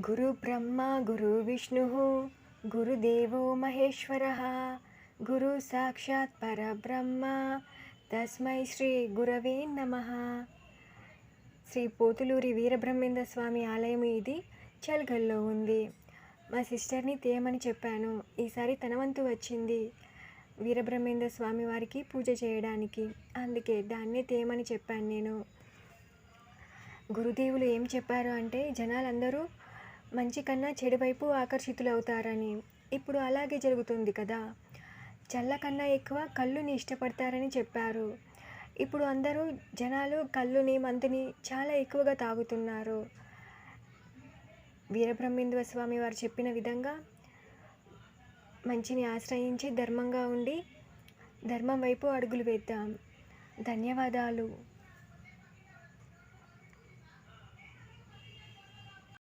గురు బ్రహ్మ గురు విష్ణు గురుదేవో మహేశ్వర గురు సాక్షాత్ పరబ్రహ్మ. తస్మై శ్రీ గురవే నమ. శ్రీ పోతులూరి వీరబ్రహ్మేంద్ర స్వామి ఆలయం ఇది చల్గల్లో ఉంది. మా సిస్టర్ని తేమని చెప్పాను. ఈసారి తన వంతు వచ్చింది వీరబ్రహ్మేంద్ర స్వామి వారికి పూజ చేయడానికి. అందుకే దాన్నే తేమని చెప్పాను నేను. గురుదేవులు ఏం చెప్పారు అంటే జనాలందరూ మంచి కన్నా చెడు వైపు ఆకర్షితులవుతారని. ఇప్పుడు అలాగే జరుగుతుంది కదా? చల్ల కన్నా ఎక్కువ కళ్ళుని ఇష్టపడతారని చెప్పారు. ఇప్పుడు అందరూ జనాలు కళ్ళుని మందుని చాలా ఎక్కువగా తాగుతున్నారు. వీరబ్రహ్మేంద్ర స్వామి వారు చెప్పిన విధంగా మంచిని ఆశ్రయించి ధర్మంగా ఉండి ధర్మం వైపు అడుగులు వేద్దాం. ధన్యవాదాలు.